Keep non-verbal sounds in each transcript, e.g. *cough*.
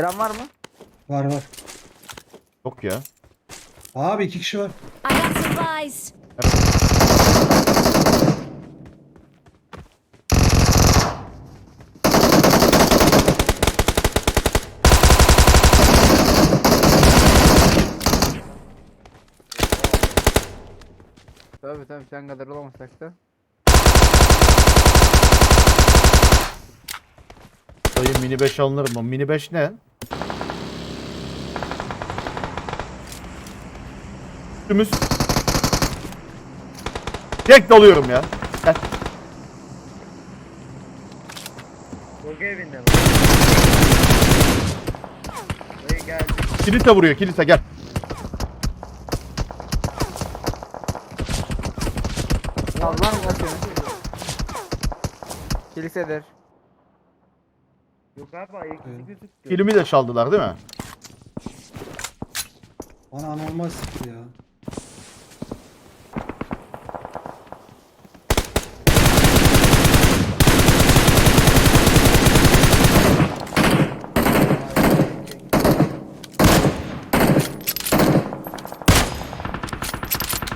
Gelen var mı? Var var. Yok ya. Abi iki kişi var. I got supplies. Tabii tabii sen kadar olamasak da. Dayı mini 5 alınır mı? Mini 5 ne? Üstümüz. Tek dalıyorum ya. Gel. Bölge evinde mi? Dayı geldi. Kilise vuruyor kilise gel. Al var mı bakıyorum. Kilisedir. Yok abi ayak izi gözüktü. Kilimi de çaldılar değil mi? Bana anormal sıktı ya.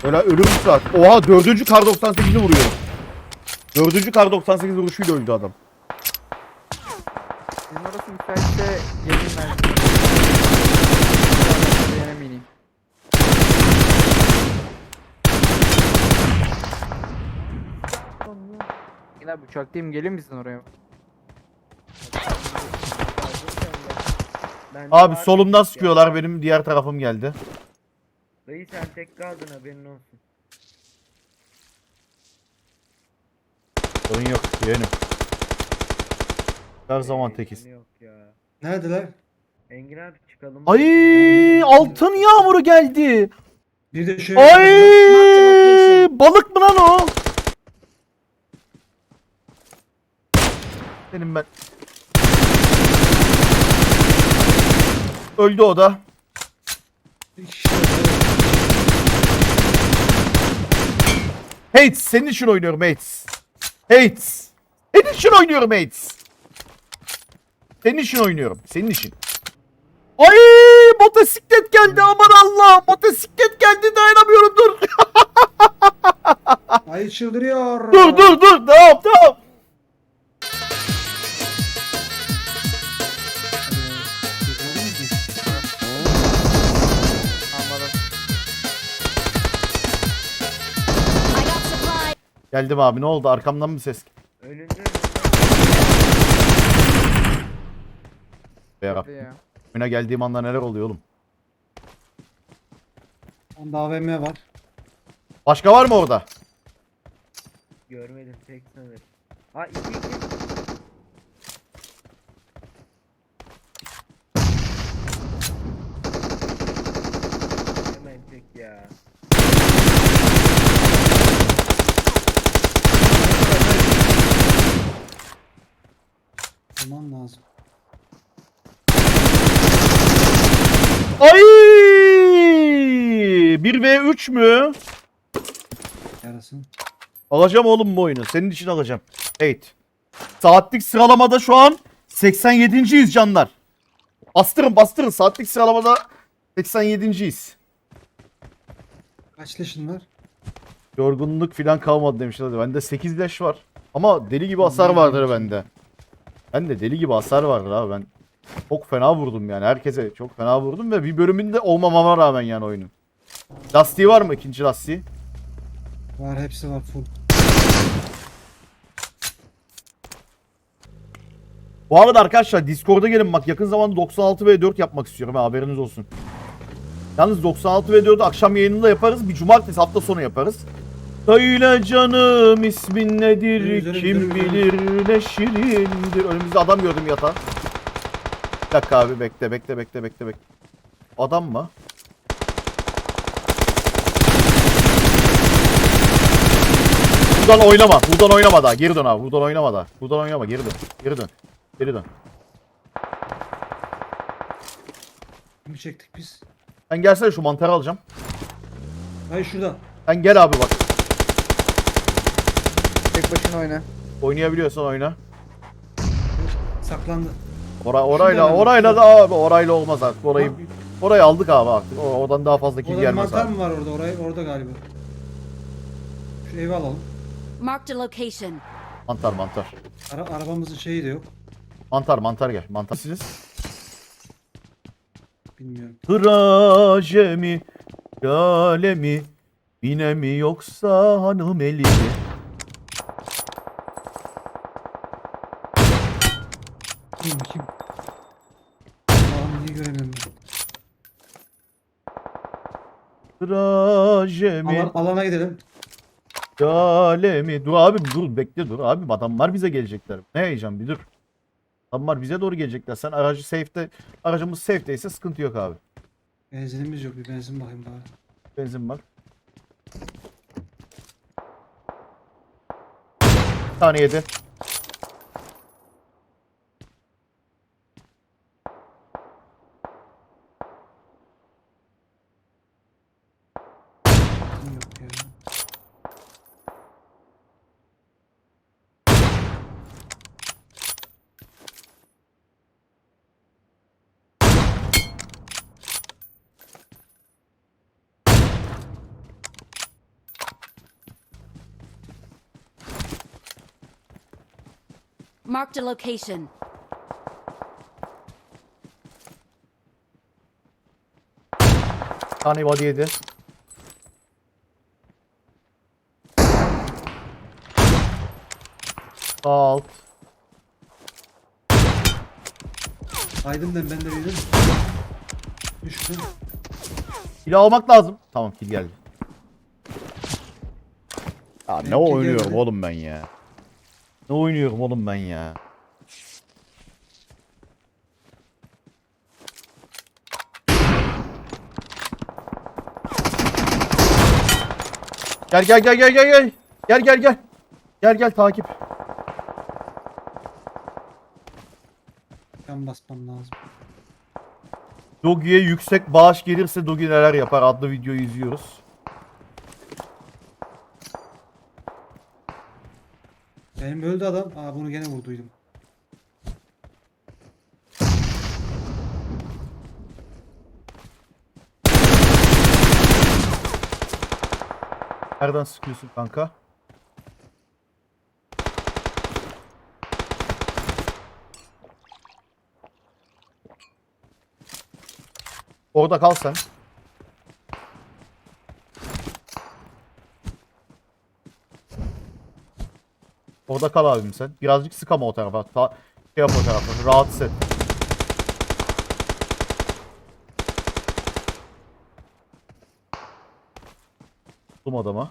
Öyle ölüm saat. Oha dördüncü kar 98'i vuruyor. Dördüncü kar 98 vuruşuyla öldü adam. Sizin orası müsaitse geleyim ben. Yine bineyim. Yine abi uçaktayım gelin misin oraya? Abi solumdan sıkıyorlar benim diğer tarafım geldi. Dayı sen tek kaldın haberin olsun. Sorun yok yeğenim. Her zaman tekiz. Yok ya. Neredeler? Engin abi çıkalım. Ay altın yağmuru geldi. Bir de şöyle. Ay balık mı lan o? Benim ben. Öldü o da. Bir kişi var. Hates senin için oynuyorum Hates. Hates. Senin için oynuyorum Hates. Senin için oynuyorum. Senin için. Ay motosiklet geldi aman Allah. Motosiklet geldi dayanamıyorum dur. *laughs* Ay çıldırıyor. dur dur dur tamam tamam. Geldim abi ne oldu arkamdan mı ses? Önünde önünde. Be Rabbim. ya. Oyuna geldiğim anda neler oluyor oğlum? Onda AVM var. Başka var mı orada? Görmedim tek sanırım. Ha iki iki. Hemen tek ya. Aman lazım. Ay! 1v3 mü? Yarasın. Alacağım oğlum bu oyunu. Senin için alacağım. Evet. Saatlik sıralamada şu an 87.yiz canlar. Bastırın bastırın. Saatlik sıralamada 87.yiz. Kaç leşin var? Yorgunluk falan kalmadı demişler. Bende 8 leş var. Ama deli gibi hasar vardır bende. Bende deli gibi hasar vardır abi ben. Çok fena vurdum yani. Herkese çok fena vurdum ve bir bölümünde olmamama rağmen yani oyunun. Lastiği var mı ikinci lastiği? Var hepsi var full. Bu arada arkadaşlar Discord'a gelin bak yakın zamanda 96 ve 4 yapmak istiyorum ha, haberiniz olsun. Yalnız 96 ve 4'ü akşam yayınında yaparız. Bir cumartesi hafta sonu yaparız. Söyle canım ismin nedir Üzülüm, kim üzülüm, bilir ne şirindir. Önümüzde adam gördüm yatağa. Bir dakika abi bekle bekle bekle bekle bekle. Adam mı? Buradan oynama. Buradan oynama daha. Geri dön abi. Buradan oynama daha. Buradan oynama. Geri dön. Geri dön. Geri dön. Kimi çektik biz? Sen gelsene şu mantarı alacağım. Hayır şurada. Sen gel abi bak. Tek başına oyna. Oynayabiliyorsan oyna. Saklandı. Ora, orayla orayla da abi orayla olmaz artık. Orayı Bak, orayı aldık abi artık. O- Oradan daha fazla kill Orada bir gelmez mantar abi. mı var orada? Orayı orada galiba. Şu evi alalım. Marked a location. Mantar mantar. Ara, arabamızın şeyi de yok. Mantar mantar gel. Mantar. Siz? Bilmiyorum. Trajemi, galemi, yine mi yoksa hanım eli mi? Kim kim? Allah'ım niye göremiyorum ben? Alan, alana gidelim. galemi. Dur abi dur bekle dur abi adamlar bize gelecekler. Ne heyecan bir dur. Adamlar bize doğru gelecekler. Sen aracı safe'te, aracımız safe'teyse sıkıntı yok abi. Benzinimiz yok. Bir benzin bakayım bari. Benzin var. Bir tane yedi. Marked a location. Tane body yedi. Sağ alt. Aydın ben ben de yedim. Düştüm. Kill almak lazım. Tamam kill geldi. Ya ne Benimki oynuyorum gelmedi. oğlum ben ya. Ne oynuyorum oğlum ben ya. Gel gel gel gel gel gel. Gel gel gel. Gel gel takip. Can basmam lazım. Dogi'ye yüksek bağış gelirse Dogi neler yapar adlı videoyu izliyoruz. Benim öldü adam. Aa bunu gene vurduydum. Nereden sıkıyorsun kanka? Orada kal sen. Orada kal abim sen. Birazcık sık ama o tarafa. Ta şey yap o tarafa. Rahat hisset. Tuttum adama.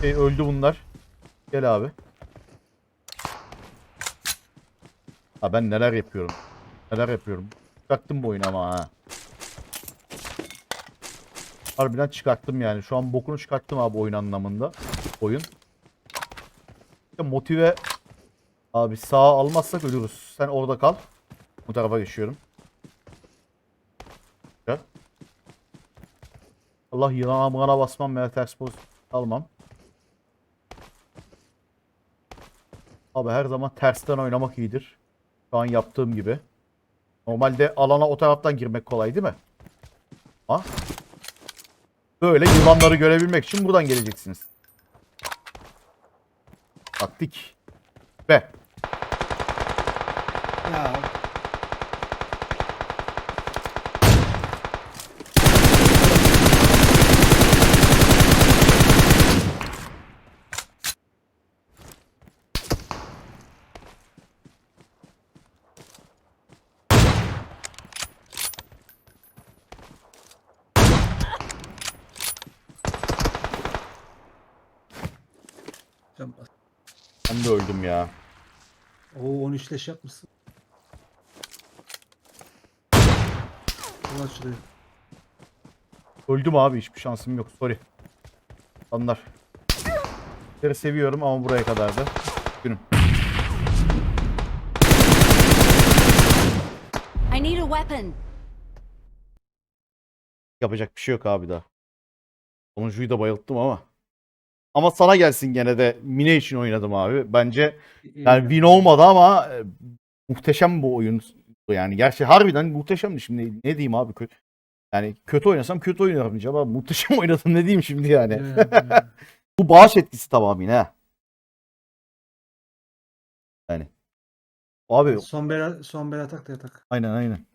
Şey, öldü bunlar. Gel abi. Ha ben neler yapıyorum. Neler yapıyorum. Çıkarttım bu oyunu ama ha. Harbiden çıkarttım yani. Şu an bokunu çıkarttım abi oyun anlamında. Oyun. İşte motive Abi sağ almazsak ölürüz. Sen orada kal. Bu tarafa geçiyorum. Gel. Allah yılan amına basmam veya ters poz almam. Abi her zaman tersten oynamak iyidir. Şu an yaptığım gibi. Normalde alana o taraftan girmek kolay değil mi? Ha? Böyle yılanları görebilmek için buradan geleceksiniz. Taktik. Be. Ya bas. Ben de öldüm ya. Oo 13 leş yapmışsın. Bu açılıyor. Öldüm abi hiçbir şansım yok. Sorry. Anlar. Sizleri seviyorum ama buraya kadardı. Günüm. I need a weapon. Yapacak bir şey yok abi daha. Sonuncuyu da bayılttım ama. Ama sana gelsin gene de Mine için oynadım abi. Bence yani ya. win olmadı ama e, muhteşem bu oyun. Yani gerçi harbiden muhteşemdi şimdi. Ne diyeyim abi? Kö- yani kötü oynasam kötü oynarım diyeceğim ama muhteşem *laughs* oynadım ne diyeyim şimdi yani. *laughs* Bu bağış etkisi tamamıyla ha. Yani. Abi son bel son bel atak da yatak. aynen aynen.